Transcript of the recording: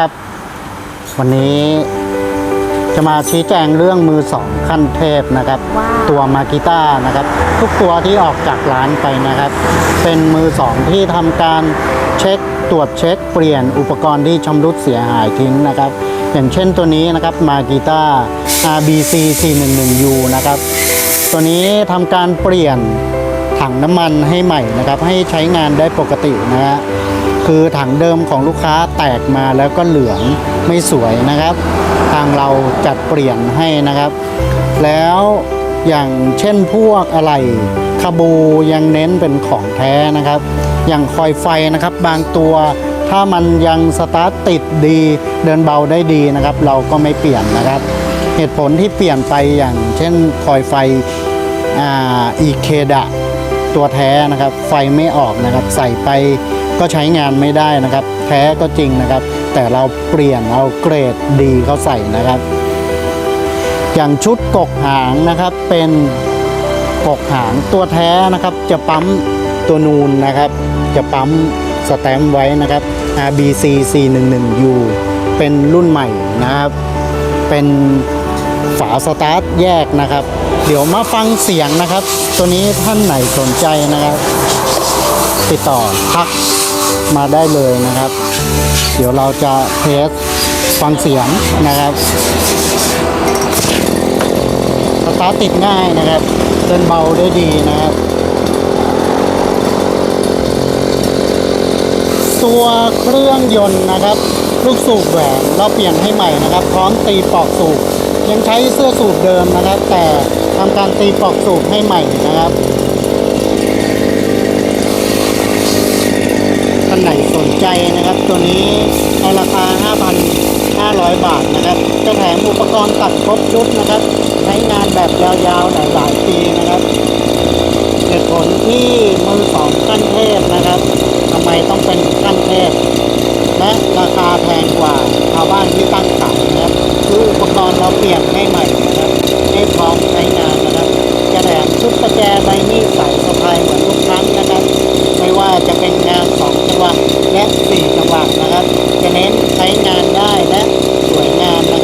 ครับ วันนี้จะมาชี้แจงเรื่องมือสองขั้นเทพนะครับว้าวตัวมากิต้านะครับ ทุกตัวที่ออกจากร้านไปนะครับ เป็นมือสองที่ทำการเช็คตรวจเช็คเปลี่ยนอุปกรณ์ที่ชำรุดเสียหายทิ้งนะครับ อย่างเช่นตัวนี้นะครับมากิต้า RBC 411U นะครับ ตัวนี้ทำการเปลี่ยนถังน้ำมันให้ใหม่นะครับ ให้ใช้งานได้ปกตินะฮะ คือถังเดิมของลูกค้าแตกมาแล้วก็เหลืองไม่สวยนะครับ ทางเราจัดเปลี่ยนให้นะครับ แล้วอย่างเช่นพวกอะไรคาบูยังเน้นเป็นของแท้นะครับ อย่างคอยไฟนะครับบางตัว ถ้ามันยังสตาร์ทติดดีเดินเบาได้ดีนะครับ เราก็ไม่เปลี่ยนนะครับ เหตุผลที่เปลี่ยนไปอย่างเช่นคอยไฟอีเคดะตัวแท้นะครับ ไฟไม่ออกนะครับ ใส่ไป ก็ใช้งานไม่ได้นะครับ แท้ก็จริงนะครับ แต่เราเปลี่ยนเอาเกรดดีเขาใส่นะครับ อย่างชุดกกหางนะครับเป็นกกหางตัวแท้นะครับ จะปั๊มตัวนูนนะครับ จะปั๊มสแตมไว้นะครับ RBC 411U เป็นรุ่นใหม่นะครับ เป็นฝาสตาร์ทแยกนะครับ เดี๋ยวมาฟังเสียงนะครับ ตัวนี้ท่านไหนสนใจนะครับ ติดต่อทัก มาได้เลยนะครับ เดี๋ยวเราจะเทสฟังเสียงนะครับสตาร์ติดง่ายนะครับเดินเบาได้ดีนะครับ ตัวเครื่องยนต์นะครับ ลูกสูบแหวนเราเปลี่ยนให้ใหม่นะครับ พร้อมตีปอกสูบยังใช้เสื้อสูบเดิมนะครับ แต่ทำการตีปอกสูบให้ใหม่นะครับท่าน ไหนสนใจนะครับ ตัวนี้ในราคา 5,500 บาทนะครับจะแถมอุปกรณ์ตัดครบชุดนะครับ ใช้งานแบบยาวๆหลายๆปีนะครับเหตุผลที่มือสองขั้นเทพนะครับทำไมต้องเป็นขั้นเทพ และราคาแพงกว่าชาวบ้านที่ตั้งขายนะครับคืออุปกรณ์เราเปลี่ยนให้ใหม่นะครับให้พร้อมใช้งานนะครับจะแถมชุดประแจใบมีดสายสะพายเหมื จะเป็นงาน2จังหวะและ4จังหวะนะครับ จะเน้นใช้งานได้และสวยงามนะครับ